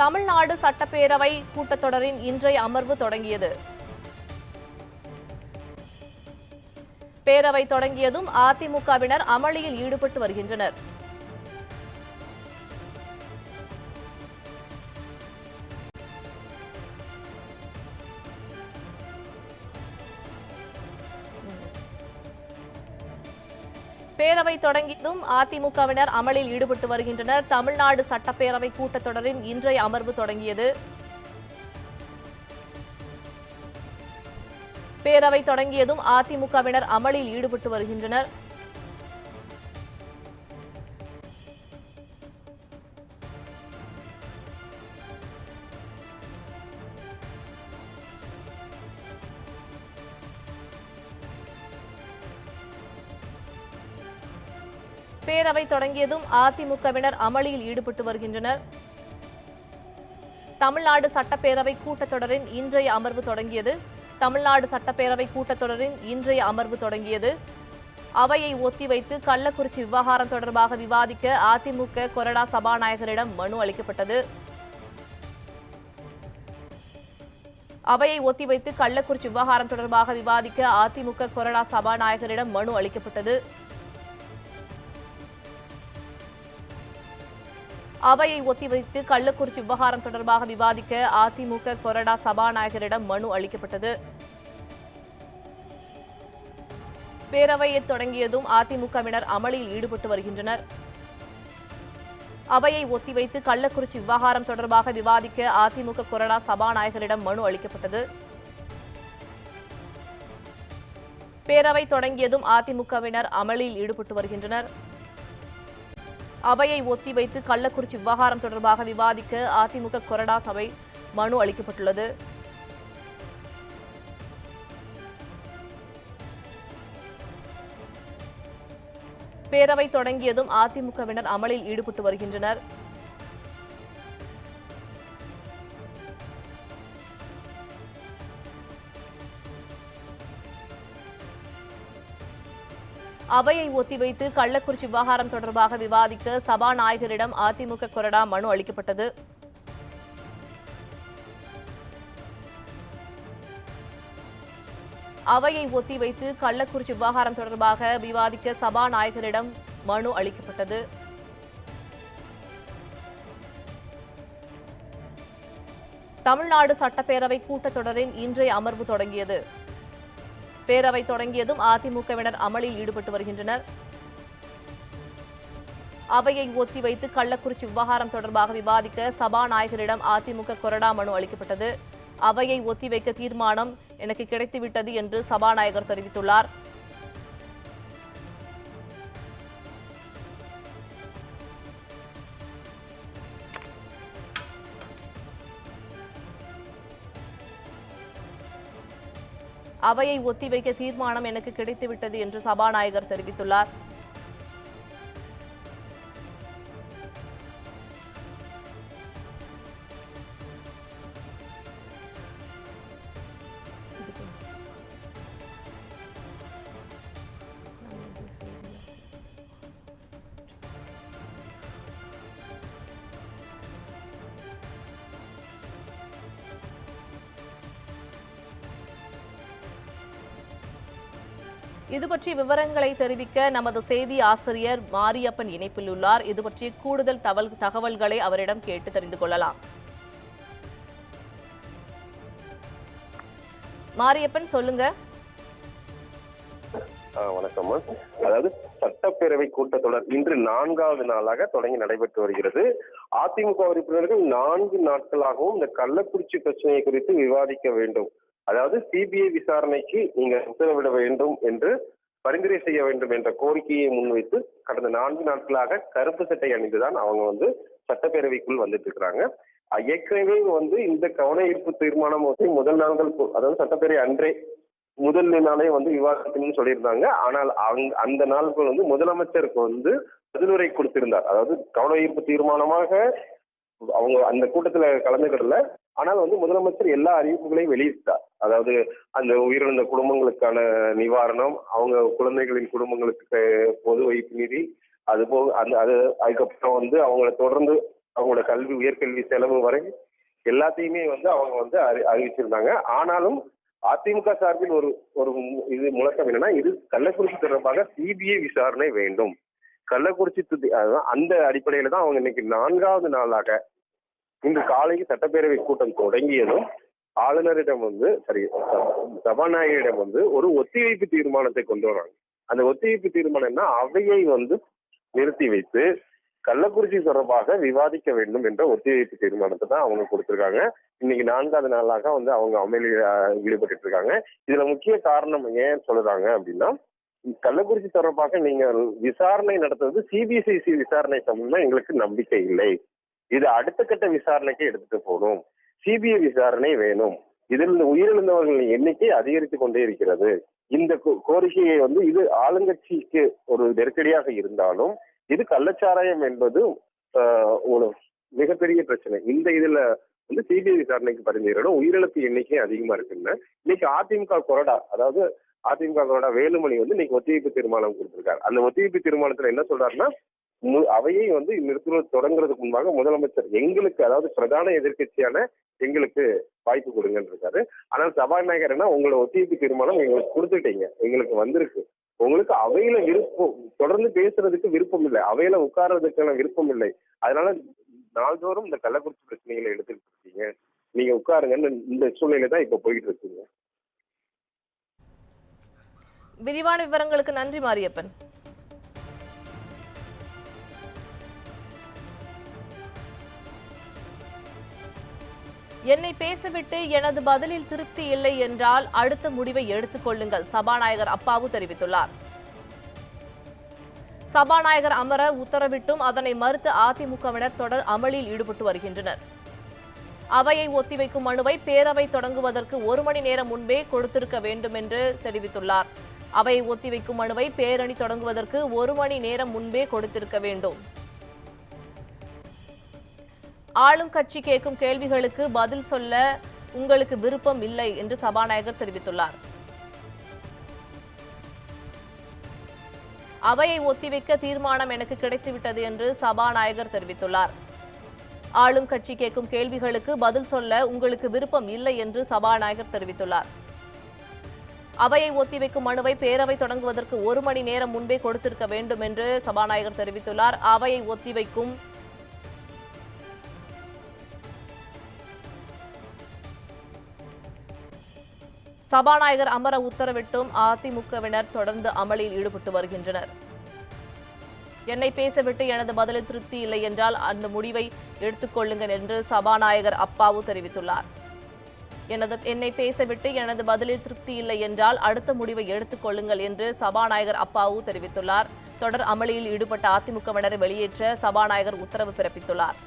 தமிழ்நாடு சட்டப்பேரவை கூட்டத்தொடரின் இன்றைய அமர்வு தொடங்கியது. பேரவை தொடங்கியதும் அதிமுகவினர் அமளியில் ஈடுபட்டு வருகின்றனர். பேரவை தொடங்கியதும் அதிமுகவினர் அமளில் ஈடுபட்டு வருகின்றனர். தமிழ்நாடு சட்டப்பேரவை கூட்டத்தொடரின் இன்றைய அமர்வு தொடங்கியது. பேரவை தொடங்கியதும் அதிமுகவினர் அமளியில் ஈடுபட்டு வருகின்றனர். பேரவை தொடங்கியதும் அதிமுகவினர் அமளியில் ஈடுபட்டு வருகின்றனர். தமிழ்நாடு சட்டப்பேரவை கூட்டத்தொடரின் இன்றைய அமர்வு தொடங்கியது. தமிழ்நாடு சட்டப்பேரவை கூட்டத்தொடரின் இன்றைய அமர்வு தொடங்கியது. அவையை ஒத்திவைத்து கள்ளக்குறிச்சி விவகாரம் தொடர்பாக விவாதிக்க அதிமுக கொறடா சபாநாயகரிடம் மனு அளிக்கப்பட்டது. அவையை ஒத்திவைத்து கள்ளக்குறிச்சி விவகாரம் தொடர்பாக விவாதிக்க அதிமுக கொறடா சபாநாயகரிடம் மனு அளிக்கப்பட்டது. அவையை ஒத்திவைத்து கள்ளக்குறிச்சி விவகாரம் தொடர்பாக விவாதிக்க அதிமுக கொறடா சபாநாயகரிடம் மனு அளிக்கப்பட்டது. பேரவையை தொடங்கியதும் அதிமுகவினர் அமளியில் ஈடுபட்டு வருகின்றனர். அவையை ஒத்திவைத்து கள்ளக்குறிச்சி விவகாரம் தொடர்பாக விவாதிக்க அதிமுக கொறடா சபாநாயகரிடம் மனு அளிக்கப்பட்டது. பேரவை தொடங்கியதும் அதிமுகவினர் அமளியில் ஈடுபட்டு வருகின்றனர். அவையை ஒத்திவைத்து கள்ளக்குறிச்சி விவகாரம் தொடர்பாக விவாதிக்க அதிமுக கொறடா சபை மனு அளிக்கப்பட்டுள்ளது. பேரவை தொடங்கியதும் அதிமுகவினர் அமலில் ஈடுபட்டு வருகின்றனர். அவையை ஒத்திவைத்து கள்ளக்குறிச்சி விவகாரம் தொடர்பாக விவாதிக்க சபாநாயகரிடம் அதிமுக கொறடா மனு அளிக்கப்பட்டது. அவையை ஒத்திவைத்து கள்ளக்குறிச்சி விவகாரம் தொடர்பாக விவாதிக்க சபாநாயகரிடம் மனு அளிக்கப்பட்டது. தமிழ்நாடு சட்டப்பேரவை கூட்டத்தொடரின் இன்றைய அமர்வு தொடங்கியது. பேரவை தொடங்கியதும் அதிமுகவினர் அமளியில் ஈடுபட்டு வருகின்றனர். அவையை ஒத்திவைத்து கள்ளக்குறிச்சி விவகாரம் தொடர்பாக விவாதிக்க சபாநாயகரிடம் அதிமுக கொறடா மனு அளிக்கப்பட்டது. அவையை ஒத்திவைக்க தீர்மானம் எனக்கு கிடைத்துவிட்டது என்று சபாநாயகர் தெரிவித்துள்ளார். அவையை ஒத்திவைக்க தீர்மானம் எனக்கு கிடைத்துவிட்டது என்று சபாநாயகர் தெரிவித்துள்ளார். இது பற்றிய விவரங்களை தெரிவிக்க நமது செய்தி ஆசிரியர் மாரியப்பன் இணைப்பில் உள்ளார். இது பற்றிய கூடுதல் தகவல்களை அவரிடம் கேட்டு தெரிந்து கொள்ளலாம். மாரியப்பன் சொல்லுங்க. வணக்கம் அதாவது சட்டப்பேரவை கூட்டத்தொடர் இன்று நான்காவது நாளாக தொடங்கி நடைபெற்று வருகிறது. அதிமுக உறுப்பினர்கள் நான்கு நாட்களாகவும் இந்த கள்ளக்குறிச்சி பிரச்சனையை குறித்து விவாதிக்க வேண்டும். அதாவது சிபிஐ விசாரணைக்கு நீங்கள் உத்தரவிட வேண்டும் என்று பரிந்துரை செய்ய வேண்டும் என்ற கோரிக்கையை முன்வைத்து கடந்த நான்கு நாட்களாக கருப்பு சட்டை அணிந்துதான் அவங்க வந்து சட்டப்பேரவைக்குள் வந்துட்டு இருக்கிறாங்க ஏற்கனவே வந்து இந்த கவன ஈர்ப்பு தீர்மானம் வந்து முதல் நாள்கள் அதாவது சட்டப்பேரவை அன்றே முதல் நாளே வந்து விவாதத்தின்னு சொல்லியிருந்தாங்க. ஆனால் அங் அந்த நாளுக்குள் வந்து முதலமைச்சருக்கு வந்து பதிலுரை கொடுத்திருந்தார். அதாவது கவன ஈர்ப்பு தீர்மானமாக அவங்க அந்த கூட்டத்துல கலந்துக்கிடல. ஆனால் வந்து முதலமைச்சர் எல்லா அறிவிப்புகளையும் வெளியிட்டார். அதாவது அந்த உயிரிழந்த குடும்பங்களுக்கான நிவாரணம் அவங்க குழந்தைகளின் குடும்பங்களுக்கு பொது வைப்பு நிதி அது போக அந்த அது அதுக்கப்புறம் வந்து அவங்கள தொடர்ந்து அவங்களோட கல்வி உயர்கல்வி செலவு வரை எல்லாத்தையுமே வந்து அவங்க வந்து அறி அறிவிச்சிருந்தாங்க. ஆனாலும் அதிமுக சார்பில் ஒரு ஒரு இது முழக்கம் என்னன்னா இது கள்ளக்குறிச்சி தொடர்பாக சிபிஐ விசாரணை வேண்டும். கள்ளக்குறிச்சி துதி- அதுதான் அந்த அடிப்படையில தான் அவங்க இன்னைக்கு நான்காவது நாளாக இன்று காலையில் சட்டப்பேரவை கூட்டம் தொடங்கியதும் ஆளுநரிடம் வந்து சரி சபாநாயகரிடம் வந்து ஒரு ஒத்திவைப்பு தீர்மானத்தை கொண்டு வராங்க. அந்த ஒத்திவைப்பு தீர்மானம்னா அவையை வந்து நிறுத்தி வைத்து கள்ளக்குறிச்சி தொடர்பாக விவாதிக்க வேண்டும் என்ற ஒத்திவைப்பு தீர்மானத்தை தான் அவங்க கொடுத்திருக்காங்க. இன்னைக்கு நான்காவது நாளாக வந்து அவங்க அமளியில் ஈடுபட்டு இருக்காங்க. இதுல முக்கிய காரணம் ஏன் சொல்றாங்க அப்படின்னா கள்ளக்குறிச்சி தொடர்பாக நீங்க விசாரணை நடத்துவது சிபிசிசி விசாரணை சம்பந்தமா எங்களுக்கு நம்பிக்கை இல்லை. இது அடுத்த கட்ட விசாரணைக்கு எடுத்துட்டு போகணும். சிபிஐ விசாரணை வேணும். இதில் உயிரிழந்தவர்களின் எண்ணிக்கை அதிகரித்து கொண்டே இருக்கிறது. இந்த கோ- கோரிக்கையை வந்து இது ஆளுங்கட்சிக்கு ஒரு நெருக்கடியாக இருந்தாலும் இது கள்ளச்சாராயம் என்பது ஒரு மிகப்பெரிய பிரச்சனை. இந்த இதுல வந்து சிபிஐ விசாரணைக்கு பரிந்துரையிடும் உயிரிழப்பு எண்ணிக்கை அதிகமா இருக்குன்னு. இன்னைக்கு அதிமுக கொறடா அதாவது அதிமுக வேலுமணி வந்து இன்னைக்கு ஒத்திவைப்பு தீர்மானம் கொடுத்திருக்காரு. அந்த ஒத்திவைப்பு தீர்மானத்துல என்ன சொல்றாருன்னா மு- அவையை வந்து நிறுத்துவது தொடங்குறதுக்கு முன்பாக முதலமைச்சர் எங்களுக்கு அதாவது பிரதான எதிர்க்கட்சியான எங்களுக்கு வாய்ப்பு கொடுங்கன்னு இருக்காரு. ஆனால் சபாநாயகர் என்ன உங்களோட ஒத்திவைப்பு தீர்மானம் எங்களுக்கு கொடுத்துட்டீங்க. எங்களுக்கு வந்திருக்கு. உங்களுக்கு அவையில விருப்பம் தொடர்ந்து பேசுறதுக்கு விருப்பம் இல்லை. அவையில உட்கார்றதுக்கான விருப்பம் இல்லை. அதனால நாள்தோறும் இந்த கள்ளக்குறிச்சி பிரச்சனைகளை எடுத்துக்கிட்டு இருக்கீங்க. நீங்க உட்காருங்கன்னு இந்த சூழ்நிலை தான் இப்ப போயிட்டு இருக்கீங்க. விரிவான விவரங்களுக்கு நன்றி மாரியப்பன். என்னை பேசவிட்டு எனது பதிலில் திருப்தி இல்லை என்றால் அடுத்த முடிவை எடுத்துக் கொள்ளுங்கள் சபாநாயகர் அப்பாவு தெரிவித்துள்ளார். சபாநாயகர் அமர உத்தரவிட்டும் அதனை மறுத்து அதிமுகவினர் தொடர் அமளியில் ஈடுபட்டு வருகின்றனர். அவையை ஒத்திவைக்கும் மனுவை பேரவை தொடங்குவதற்கு ஒரு மணி நேரம் முன்பே கொடுத்திருக்க வேண்டும் என்று தெரிவித்துள்ளார். அவையை ஒத்திவைக்கும் மனுவை பேரணி தொடங்குவதற்கு ஒரு மணி நேரம் முன்பே கொடுத்திருக்க வேண்டும். ஆளும் கட்சி கேட்கும் கேள்விகளுக்கு பதில் சொல்ல உங்களுக்கு விருப்பம் இல்லை என்று சபாநாயகர் தெரிவித்துள்ளார். அவையை ஒத்திவைக்க தீர்மானம் எனக்கு கிடைத்துவிட்டது என்று சபாநாயகர் தெரிவித்துள்ளார். ஆளும் கட்சி கேட்கும் கேள்விகளுக்கு பதில் சொல்ல உங்களுக்கு விருப்பம் இல்லை என்று சபாநாயகர் தெரிவித்துள்ளார். அவையை ஒத்திவைக்கும் மனுவை பேரவை தொடங்குவதற்கு ஒரு மணி நேரம் முன்பே கொடுத்திருக்க வேண்டும் என்று சபாநாயகர் தெரிவித்துள்ளார். அவையை ஒத்திவைக்கும் சபாநாயகர் அமர உத்தரவிட்டும் அதிமுகவினர் தொடர்ந்து அமளியில் ஈடுபட்டு வருகின்றனர். என்னை பேசவிட்டு எனது பதிலில் திருப்தி இல்லை என்றால் அந்த முடிவை எடுத்துக்கொள்ளுங்கள் என்று சபாநாயகர் அப்பாவு தெரிவித்துள்ளார். எனது என்னை பேசவிட்டு எனது பதிலில் திருப்தி இல்லை என்றால் அடுத்த முடிவை எடுத்துக்கொள்ளுங்கள் என்று சபாநாயகர் அப்பாவு தெரிவித்துள்ளார். தொடர் அமளியில் ஈடுபட்ட அதிமுகவினரை வெளியேற்ற சபாநாயகர் உத்தரவு பிறப்பித்துள்ளார்.